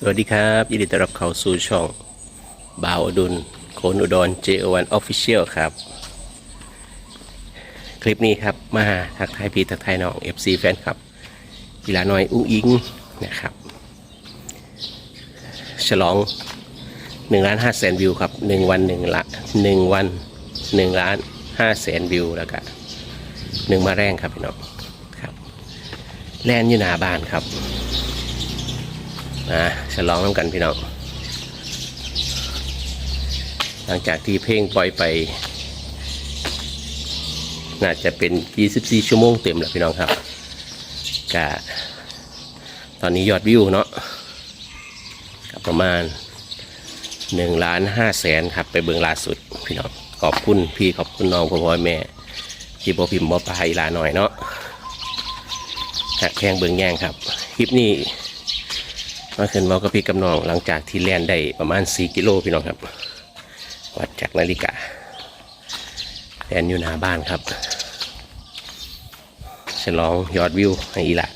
สวัสดีครับยินดีต้อนรับเข้าสู่ช่องบ่าวอดุลโคนอุดร JO1 Official ครับ คลิปนี้ครับมาทักทายพี่ทักทายน้อง FC แฟนครับกีฬาน้อยอุ้งอิงนะครับ ฉลอง1ล้าน5แสนวิวครับ 1 วัน1ละ1วัน1ล้าน5แสนวิวแล้วก็หนึ่งมาแรงครับพี่น้องครับแลนอยู่หน้าบ้านครับ นะฉลองน้ำกันพี่น้อง หลังจากที่เพลงปล่อยไป น่าจะเป็น 24 ชั่วโมงเต็มแล้วพี่น้องครับกะตอนนี้ยอดวิวเนาะก็ประมาณ1ล้าน5แสนครับ ไปเบิ่งล่าสุดพี่น้อง ขอบคุณพี่ขอบคุณน้องพ่อพ่อแม่ที่บอพิมพ์บอปลาอีลาหน่อยเนาะหักแพงเบิ่งแย่งครับ คลิปนี้ มาขึ้นเมากับพี่กำนองหลังจากที่แล่นได้ประมาณ 4 กิโลพี่น้องครับ วัดจากนาฬิกาแล่นอยู่หน้าบ้านครับฉลองยอดวิวให้อีละ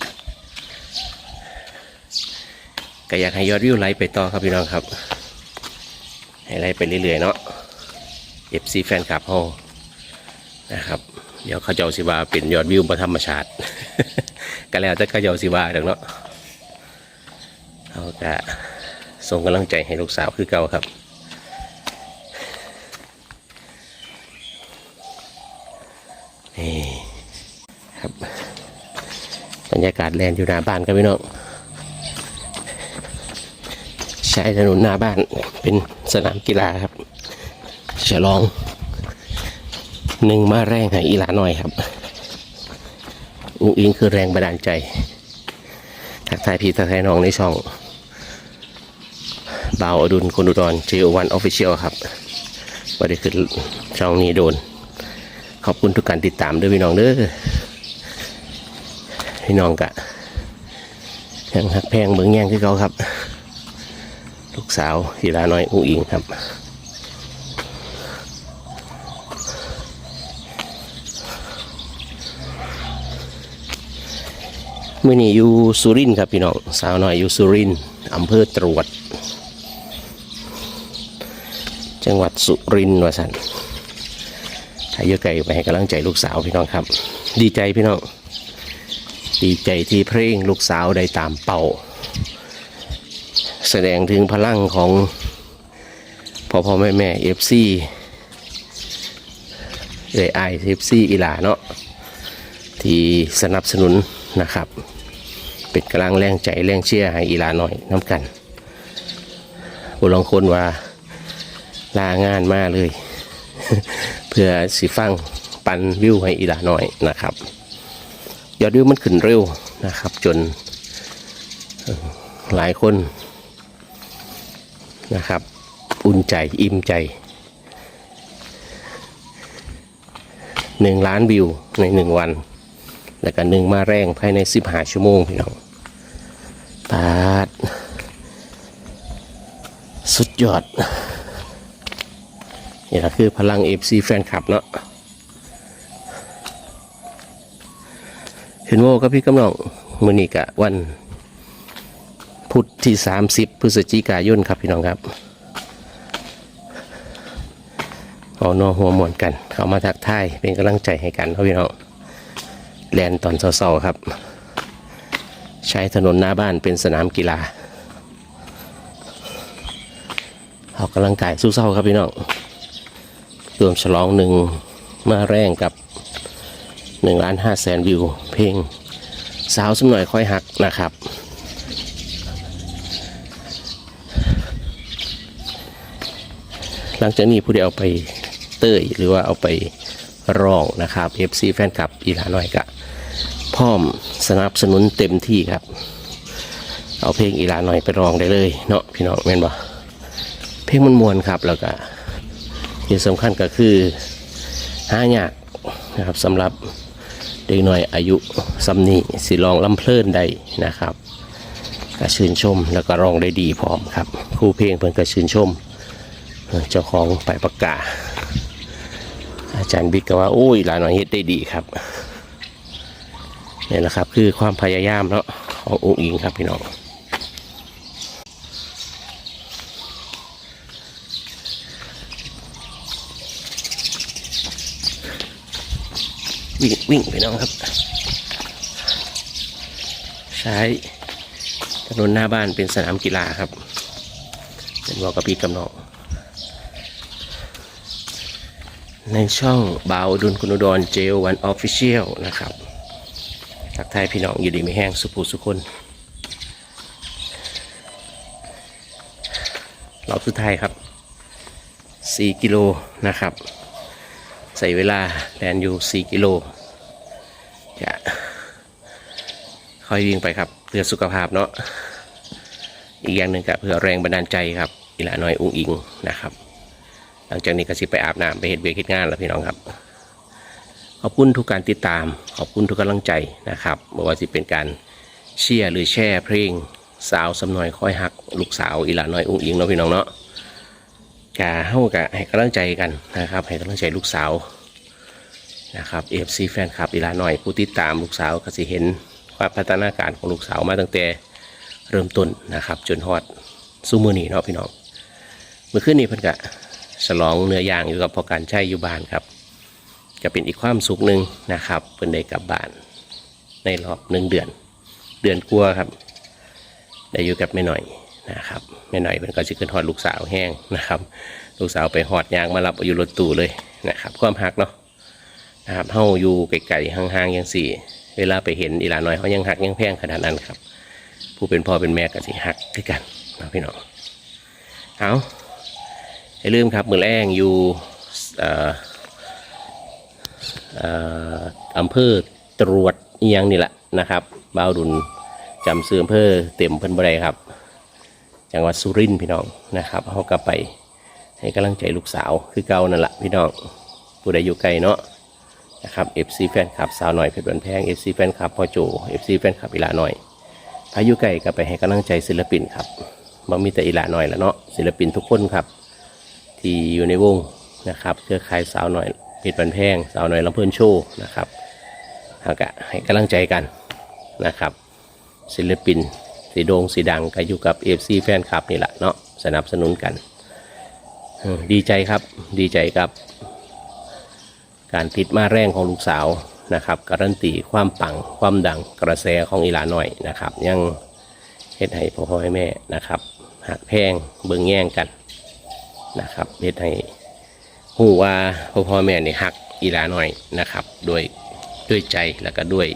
ก็อยากให้ยอดวิวไล่ไปต่อครับพี่น้องครับ ให้ไล่ไปเรื่อยๆเนาะ FC แฟนคลับเฮานะครับเดี๋ยวเขาเจ้าสิว่าเป็นยอดวิวบนธรรมชาติ ก็แล้วแต่เขาเจ้าสิว่าเด้อเนาะ เขาจะส่งกำลังใจให้ลูกสาวคือเก่าครับ นี่ครับบรรยากาศแลนอยู่หน้าบ้านครับพี่น้องใช้ถนนหน้าบ้านเป็นสนามกีฬาครับฉลองหนึ่งมาแรงให้อีหลาหน่อยครับ อุ้งอิงคือแรงบันดาลใจ ทักทายพี่ทักทายน้องในช่อง บ่าวอดุลคนอุดร JO1 Official ครับว่าได้ขึ้นช่องนี้โดน ขอบคุณทุกการติดตามด้วยพี่น้องเด้อพี่น้องกะยังหักแพงเบิ่งแย่งคือเขาครับ ลูกสาวทีลาน้อยอุ้งอิงครับมื่อนี้อยู่สุรินครับพี่น้องสาวน้อยอยู่สุรินอำเภอตรวจ จังหวัดสุรินทร์วสันถ้าเยอะไกลไปให้กำลังใจลูกสาวพี่น้องครับ ดีใจพี่น้อง ดีใจที่เพลงลูกสาวได้ตามเป่า แสดงถึงพลังของพ่อพ่อแม่แม่เอฟซีเอไอเอฟซีอีหลาเนาะที่สนับสนุนนะครับ เป็นกำลังแรงใจแรงเชียร์ให้อีหลาหน่อยน้ำกันบุลองคนว่า ลางานมาเลย เพื่อสิฟังปันวิวให้อีหลาหน่อยนะครับยอดวิวมันขึ้นเร็วนะครับ จนหลายคนนะครับ อุ่นใจอิ่มใจหนึ่งล้านวิวในหนึ่งวัน แล้วก็หนึ่งมาแรงภายในสิบห้าชั่วโมงพี่น้องปาดสุดยอด นี่แหละคือพลัง FC แฟนคลับเนาะเห็นโมกับพี่กำนองมือนีกะวันพุธที่ 30 พฤศจิกายนครับพี่น้องครับเอานอหัวมวนกัน เขามาทักทายเป็นกำลังใจให้กันครับพี่น้องแลนตอนเศร้าๆครับ ใช้ถนนหน้าบ้านเป็นสนามกีฬาออกกำลังกายสู้เศร้าครับพี่น้อง รวมฉลองหนึ่งมาแรงกับหนึ่งล้านห้าแสนวิว เพลงสาวสมหน่อยค่อยหักนะครับ หลังจากนี้ผู้ใดเอาไปเต้ยหรือว่าเอาไปร้องนะครับ FC แฟนคลับอีหลาน้อยกะพร้อมสนับสนุนเต็มที่ครับ เอาเพลงอีหลาน้อยไปร้องได้เลยเนาะพี่น้องแม่นบ่เพลงมันมวนครับแล้วก็ ที่สำคัญก็คือหายากนะครับสำหรับเด็กน้อยอายุสำนีสิลองลำเพลินได้นะครับก็ชื่นชมแล้วก็ร้องได้ดีพร้อมครับครูเพลงเพิ่นก็ชื่นชม เจ้าของไปประกาศอาจารย์บิ๊กก็ว่าโอ้ยหลานน้อยเฮ็ดได้ดีครับนี่แหละครับคือความพยายามเนาะขององค์อิงครับพี่น้อง วิ่งวิ่งไปน้องครับใช้ถนนหน้าบ้านเป็นสนามกีฬาครับเป็นวอลกับพี่กำนองในช่องบาวดุลคุณดอุดรเจลวันออฟฟิเชียลนะครับทักทายพี่น้องอยู่ดีไม่แห้งสุภูสุคนรอบสุดท้ายครับ 4 กิโลนะครับ ใส่เวลาแลนอยู่ 4 กิโล จะค่อยวิ่งไปครับ เพื่อสุขภาพเนาะ อีกอย่างหนึ่งก็เพื่อแรงบันดาลใจครับอีลาน้อยอุ้งอิงนะครับ หลังจากนี้ก็สิไปอาบน้ำไปเห็ดเบียร์คิดงานแล้วพี่น้องครับ ขอบคุณทุกการติดตาม ขอบคุณทุกกำลังใจนะครับไม่ว่าจะเป็นการเชียร์หรือแช่เพลงสาวสำนอยค่อยหัก ลูกสาวอีลาน้อยอุ้งอิงเนาะพี่น้องเนาะ กาเฮากะให้กำลังใจกันนะครับ ให้กำลังใจลูกสาวนะครับเอฟซีแฟนคลับอีลาหน้อยผู้ติดตามลูกสาวก็สิเห็นความพัฒนาการของลูกสาวมาตั้งแต่เริ่มต้นนะครับ จนฮอดซูมือนีเนาะพี่น้องเมื่อคืนนี้เพิ่นกะฉลองเนื้อย่างอยู่กับพอการใช้อยู่บ้านครับ จะเป็นอีกความสุขหนึ่งนะครับเพิ่นได้กลับบ้านในรอบหนึ่งเดือน เดือนกลัวครับได้อยู่กับแม่หน่อย นะครับแม่หน่อยเพิ่นก็สิขึ้นฮอดลูกสาวแห้งนะครับลูกสาวไปฮอดยางมารับอยู่รถตู้เลยนะครับความหักเนาะนะครับเฮาอยู่ไกลๆห่างๆอย่างสี่ เวลาไปเห็นอีหลาน้อยเขายังหักยังแพงขนาดนั้นครับ ผู้เป็นพ่อเป็นแม่ก็สิหักด้วยกันนะพี่น้องเอาอย่าลืมครับมือแรงอยู่เอ่อเอ่ออำเภอตรวจเอียงนี่แหละนะครับบ้าวดุลจำซื้ออำเภอเต็มเพิ่นบ่ได้ครับ จังหวัดสุรินทร์พี่น้องนะครับเขาก็ไปให้กำลังใจลูกสาวคือเก่านั่นแหละพี่น้องผู้ใดอยู่ไกลเนาะนะครับ FC แฟนคลับสาวหน่อยเพชรบันแพง FC แฟนคลับพ่อโจ FC แฟนคลับอีหลาหน่อยพายุไก่ก็ไปให้กำลังใจศิลปินครับบ่มีแต่อีหลาหน่อยแล้วเนาะศิลปินทุกคนครับ ที่อยู่ในวงนะครับเครือข่ายสาวหน่อยเพชรบันแพงสาวหน่อยลำเพลินโชว์นะครับหากะให้กำลังใจกันนะครับ ศิลปิน สีโดงสีดังก็อยู่กับเอฟซีแฟนคลับนี่แหละเนาะสนับสนุนกันดีใจครับดีใจกับ การติดมาแรงของลูกสาวนะครับการันตีความปังความดังกระแสของอีหลาหน่อยนะครับ ยังเฮ็ดให้พ่อพ่อให้แม่นะครับหักแพงเบิ่งแย่งกันนะครับเฮ็ดให้หูว่าพ่อพ่อแม่นี่หักอีหลาหน่อยนะครับด้วยด้วยใจแล้วก็ด้วย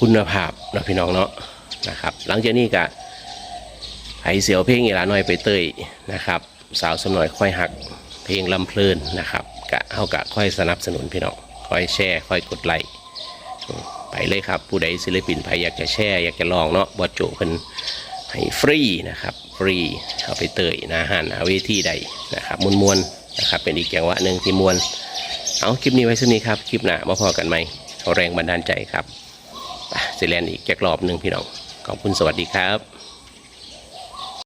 คุณภาพเนาะพี่น้องเนาะ นะครับ หลังจากนี้ก็ไอเสียวเพลงอีหลาน้อยไปเตยนะครับ สาวสมน้อยค่อยหักเพลงลำเพลินนะครับกะเฮากะค่อยสนับสนุนพี่น้องค่อยแชร์ค่อยกดไลค์ไปเลยครับ ผู้ใดศิลปินใครอยากจะแชร์อยากจะลองเนาะบอดโจเพิ่นให้ฟรีนะครับฟรีเอาไปเตยนาหันนาเวทีใดนะครับมวนมวนนะครับเป็นอีกอย่างวะหนึ่งที่มวนเอาคลิปนี้ไว้สักนี้ครับ คลิปหน้ามาพอกันไหมแรงบันดาลใจครับสิแลนอีกแจ็ครอบหนึ่งพี่น้อง ขอบคุณสวัสดีครับ